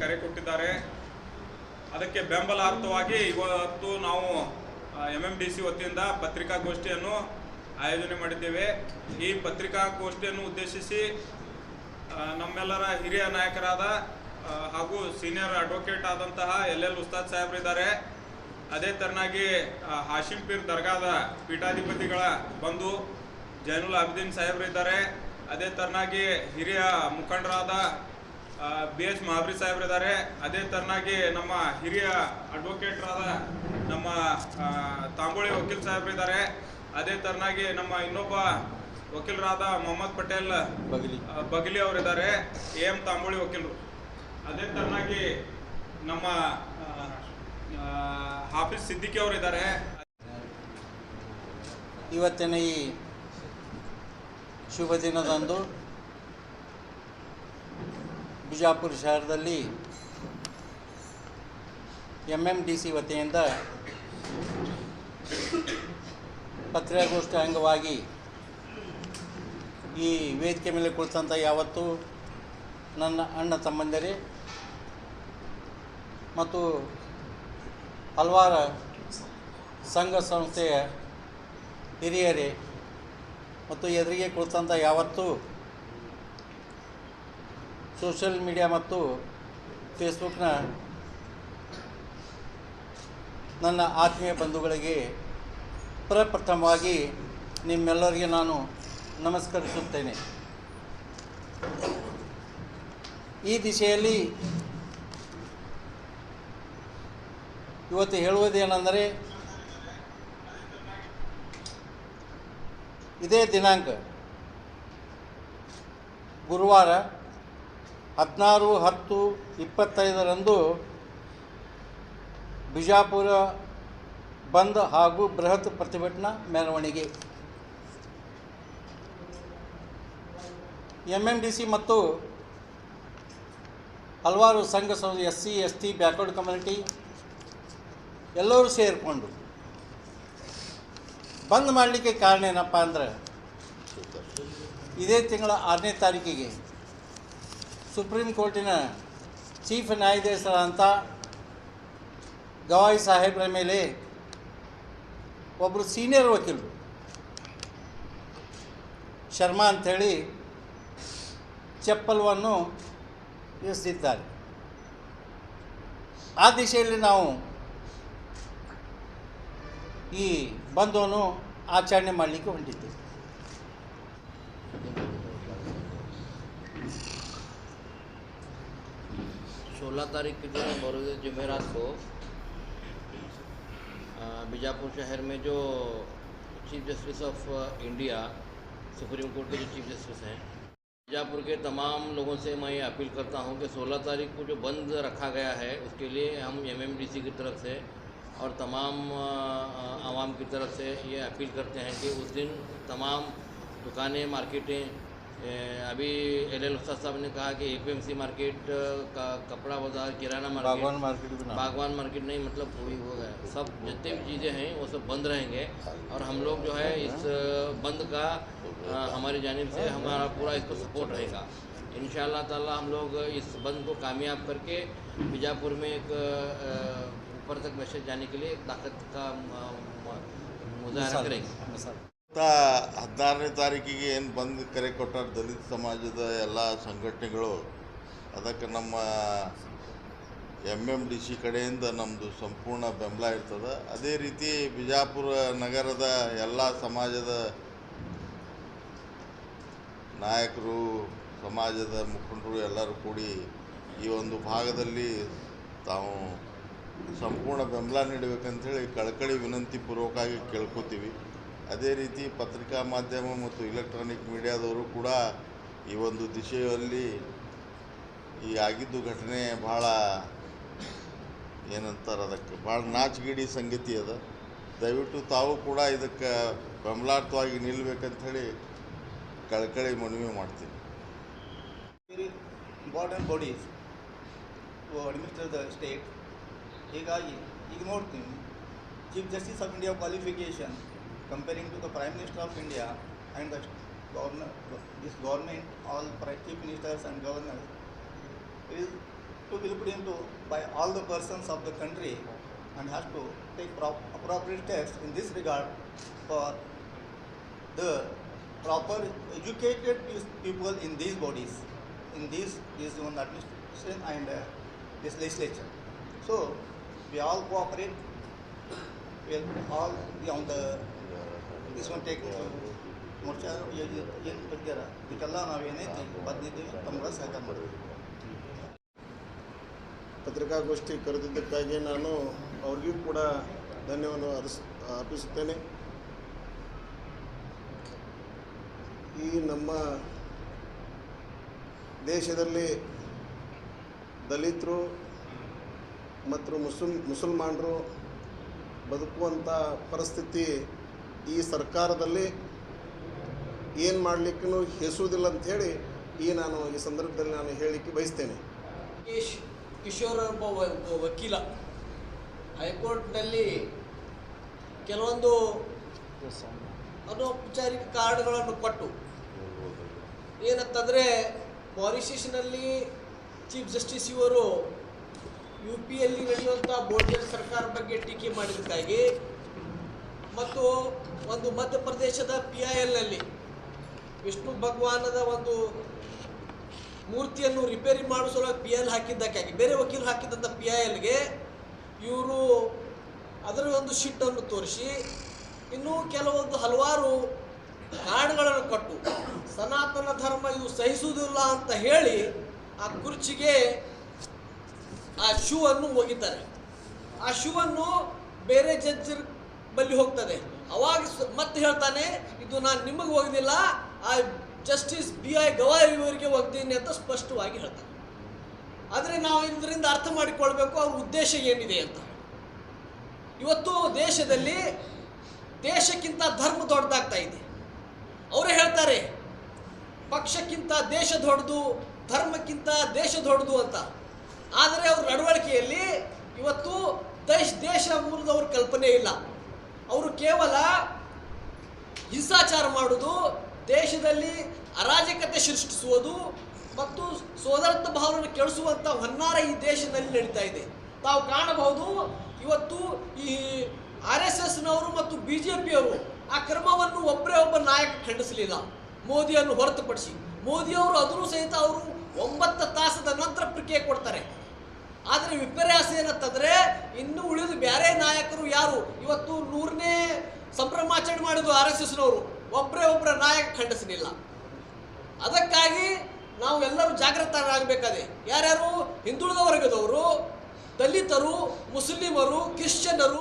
ಕರೆ ಕೊಟ್ಟಿದ್ದಾರೆ. ಅದಕ್ಕೆ ಬೆಂಬಲಾರ್ಥವಾಗಿ ಇವತ್ತು ನಾವು ಎಂ ಎಂ ಡಿ ಸಿ ವತಿಯಿಂದ ಪತ್ರಿಕಾಗೋಷ್ಠಿಯನ್ನು ಆಯೋಜನೆ ಮಾಡಿದ್ದೇವೆ. ಈ ಪತ್ರಿಕಾಗೋಷ್ಠಿಯನ್ನು ಉದ್ದೇಶಿಸಿ ನಮ್ಮೆಲ್ಲರ ಹಿರಿಯ ನಾಯಕರಾದ ಹಾಗೂ ಸೀನಿಯರ್ ಅಡ್ವೊಕೇಟ್ ಆದಂತಹ ಎಲ್ ಎಲ್ ಉಸ್ತಾದ್ ಸಾಹೇಬ್ರಿದ್ದಾರೆ. ಅದೇ ತರನಾಗಿ ಹಾಶಿಂ ಪೀರ್ ದರ್ಗಾದ ಪೀಠಾಧಿಪತಿಗಳ ಬಂಧು ಜೈನುಲ್ ಅಬ್ದೀನ್ ಸಾಹೇಬ್ರಿದ್ದಾರೆ. ಅದೇ ತರನಾಗಿ ಹಿರಿಯ ಮುಖಂಡರಾದ ಬಿ ಎಸ್ ಮಹಾಬ್ರಿ ಸಾಹೇಬ್ರಿದ್ದಾರೆ ಅದೇ ತರನಾಗಿ ನಮ್ಮ ಹಿರಿಯ ಅಡ್ವೊಕೇಟ್ರಾದ ನಮ್ಮ ತಾಂಬೋಳಿ ವಕೀಲ್ ಸಾಹೇಬ್ರಿದ್ದಾರೆ ಅದೇ ತರನಾಗಿ ನಮ್ಮ ಇನ್ನೊಬ್ಬ ವಕೀಲರಾದ ಮೊಹಮ್ಮದ್ ಪಟೇಲ್ ಬಗಲಿ. ಬಗಲಿ ಅವರಿದ್ದಾರೆ. ಎ ಎಂ ತಾಂಬೋಳಿ ವಕೀಲರು. ಅದೇ ತರನಾಗಿ ನಮ್ಮ ಹಾಫೀಸ್ ಸಿದ್ದಿಕಿ ಅವರಿದ್ದಾರೆ. ಇವತ್ತಿನ ಈ ಶುಭ ದಿನದಂದು ಬಿಜಾಪುರ ಶಹರದಲ್ಲಿ ಎಂ ಎಂ ಡಿ ಸಿ ವತಿಯಿಂದ ಪತ್ರಿಕಾಗೋಷ್ಠಿ ಅಂಗವಾಗಿ ಈ ವೇದಿಕೆ ಮೇಲೆ ಕುಳಿತಂಥ ಯಾವತ್ತು ನನ್ನ ಅಣ್ಣ ತಮ್ಮಂದಿರೇ ಮತ್ತು ಹಲವಾರು ಸಂಘ ಸಂಸ್ಥೆಯ ಹಿರಿಯರೇ ಮತ್ತು ಎದುರಿಗೆ ಕುಳಿತಂಥ ಯಾವತ್ತೂ ಸೋಷಿಯಲ್ ಮೀಡಿಯಾ ಮತ್ತು ಫೇಸ್ಬುಕ್ನ ನನ್ನ ಆತ್ಮೀಯ ಬಂಧುಗಳಿಗೆ ಪ್ರಪ್ರಥಮವಾಗಿ ನಿಮ್ಮೆಲ್ಲರಿಗೆ ನಾನು ನಮಸ್ಕರಿಸುತ್ತೇನೆ. ಈ ದಿಶೆಯಲ್ಲಿ ಇವತ್ತು ಹೇಳುವುದೇನೆಂದರೆ ಇದೇ ದಿನಾಂಕ ಗುರುವಾರ ಹದಿನಾರು ಹತ್ತು ಇಪ್ಪತ್ತೈದರಂದು ಬಿಜಾಪುರ ಬಂದ್ ಹಾಗೂ ಬೃಹತ್ ಪ್ರತಿಭಟನಾ ಮೆರವಣಿಗೆ. ಎಂ ಎಂ ಡಿ ಸಿ ಮತ್ತು ಹಲವಾರು ಸಂಘ ಸಂಸ್ಥೆ S C S T backward community ಎಲ್ಲರೂ ಸೇರಿಕೊಂಡು ಬಂದ್ ಮಾಡಲಿಕ್ಕೆ ಕಾರಣ ಏನಪ್ಪ ಅಂದ್ರೆ ಇದೇ ತಿಂಗಳ ಆರನೇ ತಾರೀಕಿಗೆ ಸುಪ್ರೀಂ ಕೋರ್ಟಿನ ಚೀಫ್ ನ್ಯಾಯಾಧೀಶರಾದಂಥ ಗವಾಯಿ ಸಾಹೇಬ್ರ ಮೇಲೆ ಒಬ್ಬರು ಸೀನಿಯರ್ ವಕೀಲರು ಶರ್ಮಾ ಅಂಥೇಳಿ ಚಪ್ಪಲ್ವನ್ನು ಇಳಿಸಿದ್ದಾರೆ ಆ ದಿಶೆಯಲ್ಲಿ ನಾವು ಈ ಬಂಧವನ್ನು ಆಚರಣೆ ಮಾಡಲಿಕ್ಕೆ ಹೊಂಟಿದ್ದೇವೆ सोलह तारीख के दिन बरोज़ जुमेरात को बीजापुर शहर में जो chief justice of India, supreme court के जो चीफ जस्टिस हैं, बीजापुर के तमाम लोगों से मैं ये अपील करता हूँ कि 16 तारीख को जो बंद रखा गया है, उसके लिए हम एमएमडीसी की तरफ़ से और तमाम आवाम की तरफ़ से ये अपील करते हैं कि उस दिन तमाम दुकानें, मार्केटें अभी एल एल साहब ने कहा कि ए मार्केट का कपड़ा बाज़ार किराना मार्केट बागवान मार्केट भी बागवान मार्केट नहीं मतलब पूरी हो गया। सब जितने भी चीज़ें हैं वो सब बंद रहेंगे। और हम लोग जो है इस बंद का हमारी जानब से हमारा पूरा इसको सपोर्ट रहेगा। इन ताला हम लोग इस बंद को कामयाब करके बीजापुर में एक ऊपर तक मैसेज जाने के लिए ताकत का मुजाहरा करेंगे। ಹದಿನಾರನೇ ತಾರೀಕಿಗೆ ಏನು ಬಂದು ಕರೆ ಕೊಟ್ಟಾರ ದಲಿತ ಸಮಾಜದ ಎಲ್ಲ ಸಂಘಟನೆಗಳು, ಅದಕ್ಕೆ ನಮ್ಮ ಎಂ ಎಂ ಡಿ ಸಿ ಕಡೆಯಿಂದ ನಮ್ಮದು ಸಂಪೂರ್ಣ ಬೆಂಬಲ ಇರ್ತದೆ. ಅದೇ ರೀತಿ ಬಿಜಾಪುರ ನಗರದ ಎಲ್ಲ ಸಮಾಜದ ನಾಯಕರು, ಸಮಾಜದ ಮುಖಂಡರು ಎಲ್ಲರೂ ಕೂಡಿ ಈ ಒಂದು ಭಾಗದಲ್ಲಿ ತಾವು ಸಂಪೂರ್ಣ ಬೆಂಬಲ ನೀಡಬೇಕಂತೇಳಿ ಕಳಕಳಿ ವಿನಂತಿ ಪೂರ್ವಕವಾಗಿ ಕೇಳ್ಕೊತೀವಿ. ಅದೇ ರೀತಿ ಪತ್ರಿಕಾ ಮಾಧ್ಯಮ ಮತ್ತು ಇಲೆಕ್ಟ್ರಾನಿಕ್ ಮೀಡಿಯಾದವರು ಕೂಡ ಈ ಒಂದು ದಿಶೆಯಲ್ಲಿ ಈ ಆಗಿದ್ದು ಘಟನೆ ಭಾಳ ಏನಂತಾರೆ ಅದಕ್ಕೆ ಭಾಳ ನಾಚಿಗಿಡಿ ಸಂಗತಿ ಅದ. ದಯವಿಟ್ಟು ತಾವು ಕೂಡ ಇದಕ್ಕೆ ಬೆಂಬಲಾರ್ಥವಾಗಿ ನಿಲ್ಲಬೇಕಂಥೇಳಿ ಕಳಕಳಿ ಮನವಿ ಮಾಡ್ತೀನಿ. Important bodies administer the state ಹೀಗಾಗಿ ಈಗ ನೋಡ್ತೀನಿ chief justice of India qualification comparing to the Prime Minister of India and the governor, this government, all chief ministers and governors, is to be looked into by all the persons of the country and has to take appropriate steps in this regard for the proper educated people in these bodies, in these, this one administration and uh, this legislature. So we all cooperate, we all on the this take morcha ಏನು ಬರ್ತೀರ ಇದಕ್ಕೆಲ್ಲ ನಾವು ಏನೈತಿ ಬಂದಿದ್ದೀವಿ ತಮ್ಗೆ ಸಹಕಾರ ಮಾಡಿದ್ವಿ ಪತ್ರಿಕಾಗೋಷ್ಠಿ ಕರೆದಿದ್ದಕ್ಕಾಗಿ ನಾನು ಅವ್ರಿಗೂ ಕೂಡ ಧನ್ಯವಾದ ಅರ್ಸ್, ಅರ್ಪಿಸುತ್ತೇನೆ. ಈ ನಮ್ಮ ದೇಶದಲ್ಲಿ ದಲಿತರು ಮತ್ತು ಮುಸ್ಲಿಂ, ಮುಸಲ್ಮಾನರು ಬದುಕುವಂಥ ಪರಿಸ್ಥಿತಿ ಈ ಸರ್ಕಾರದಲ್ಲಿ ಏನು ಮಾಡಲಿಕ್ಕೂ ಹೆಸುವುದಿಲ್ಲ ಅಂಥೇಳಿ ಈ ನಾನು ಈ ಸಂದರ್ಭದಲ್ಲಿ ನಾನು ಹೇಳಲಿಕ್ಕೆ ಬಯಸ್ತೇನೆ. ಕಿಶ್ ಕಿಶೋರ್ ಒಬ್ಬ ವಕೀಲ ಹೈಕೋರ್ಟ್ನಲ್ಲಿ ಕೆಲವೊಂದು ಅನೌಪಚಾರಿಕ ಕಾರ್ಡ್ಗಳನ್ನು ಕೊಟ್ಟು ಏನಂತಂದರೆ ಮಾರಿಷಸ್ನಲ್ಲಿ ಚೀಫ್ ಜಸ್ಟಿಸ್ ಇವರು ಯು ಪಿಯಲ್ಲಿ ನಡೆಯುವಂಥ ಬೋರ್ಡರ್ ಸರ್ಕಾರ ಬಗ್ಗೆ ಟೀಕೆ ಮಾಡಿದ್ದಕ್ಕಾಗಿ ಮತ್ತು ಒಂದು ಮಧ್ಯಪ್ರದೇಶದ ಪಿ ಐ ಎಲ್ನಲ್ಲಿ ವಿಷ್ಣು ಭಗವಾನದ ಒಂದು ಮೂರ್ತಿಯನ್ನು ರಿಪೇರಿ ಮಾಡಿಸುವ ಸಲುವಾಗಿ ಪಿ ಎಲ್ ಹಾಕಿದ್ದಕ್ಕಾಗಿ. ಬೇರೆ ವಕೀಲರು ಹಾಕಿದ್ದಂಥ ಪಿ ಐ ಎಲ್ಗೆ ಇವರು ಅದರ ಒಂದು ಶೀಟನ್ನು ತೋರಿಸಿ, ಇನ್ನೂ ಕೆಲವೊಂದು ಹಲವಾರು ಕಾರ್ಡ್ಗಳನ್ನು ಕೊಟ್ಟು, ಸನಾತನ ಧರ್ಮ ಇದು ಸಹಿಸುವುದಿಲ್ಲ ಅಂತ ಹೇಳಿ ಆ ಕುರ್ಚಿಗೆ ಆ ಶೂ ಅನ್ನು ಒಗಿತಾರೆ ಆ ಶೂವನ್ನು ಬೇರೆ ಜಡ್ಜರ್ ಬಳಿ ಹೋಗ್ತದೆ. ಅವಾಗ ಮತ್ತೆ ಹೇಳ್ತಾನೆ, ಇದು ನಾನು ನಿಮಗೆ ಹೋಗಿದ್ದಿಲ್ಲ ಆ ಜಸ್ಟಿಸ್ ಬಿ ಐ ಗವಾಯಿ ಇವರಿಗೆ ಹೋಗ್ತೀನಿ ಅಂತ ಸ್ಪಷ್ಟವಾಗಿ ಹೇಳ್ತಾನೆ. ಆದರೆ ನಾವು ಇದರಿಂದ ಅರ್ಥ ಮಾಡಿಕೊಳ್ಬೇಕು, ಅವ್ರ ಉದ್ದೇಶ ಏನಿದೆ ಅಂತ. ಇವತ್ತು ದೇಶದಲ್ಲಿ ದೇಶಕ್ಕಿಂತ ಧರ್ಮ ದೊಡ್ಡದಾಗ್ತಾ ಇದೆ. ಅವರೇ ಹೇಳ್ತಾರೆ, ಪಕ್ಷಕ್ಕಿಂತ ದೇಶ ದೊಡ್ಡದು, ಧರ್ಮಕ್ಕಿಂತ ದೇಶ ದೊಡ್ಡದು ಅಂತ. ಆದರೆ ಅವ್ರ ನಡವಳಿಕೆಯಲ್ಲಿ ಇವತ್ತು ದೇಶ ದೇಶ ಮೂಲದವ್ರ ಕಲ್ಪನೆ ಇಲ್ಲ. ಅವರು ಕೇವಲ ಹಿಂಸಾಚಾರ ಮಾಡುವುದು, ದೇಶದಲ್ಲಿ ಅರಾಜಕತೆ ಸೃಷ್ಟಿಸುವುದು ಮತ್ತು ಸೋದರತ್ವ ಭಾವವನ್ನು ಕೆಡಿಸುವಂಥ ಹೊನ್ನಾರ ಈ ದೇಶದಲ್ಲಿ ನಡೀತಾ ಇದೆ. ತಾವು ಕಾಣಬಹುದು ಇವತ್ತು ಈ ಆರ್ ಎಸ್ ಎಸ್ನವರು ಮತ್ತು ಬಿ ಜೆ ಪಿಯವರು ಆ ಕ್ರಮವನ್ನು ಒಬ್ಬರೇ ಒಬ್ಬ ನಾಯಕ ಖಂಡಿಸಲಿಲ್ಲ. ಮೋದಿಯನ್ನು ಹೊರತುಪಡಿಸಿ ಮೋದಿಯವರು ಅದನ್ನು ಸಹಿತ ಅವರು ಒಂಬತ್ತು ತಾಸದ ನಂತರ ಪ್ರಕ್ರಿಯೆ ಕೊಡ್ತಾರೆ. ಆದರೆ ವಿಪರ್ಯಾಸ ಏನಂತಂದ್ರೆ ಇನ್ನು ಉಳಿದು ಬೇರೆ ನಾಯಕರು ಯಾರು? ಇವತ್ತು ನೂರನೇ ಸಂಭ್ರಮಾಚರಣೆ ಮಾಡಿದ್ದು ಆರ್ ಎಸ್ ಎಸ್ನವರು. ಒಬ್ಬರೇ ಒಬ್ಬರ ನಾಯಕ ಖಂಡಿಸಲಿಲ್ಲ ಅದಕ್ಕಾಗಿ ನಾವು ಎಲ್ಲರೂ ಜಾಗೃತರಾಗಬೇಕಾದೆ. ಯಾರ್ಯಾರು? ಹಿಂದುಳಿದ ವರ್ಗದವರು ದಲಿತರು, ಮುಸ್ಲಿಮರು, ಕ್ರಿಶ್ಚಿಯನ್ನರು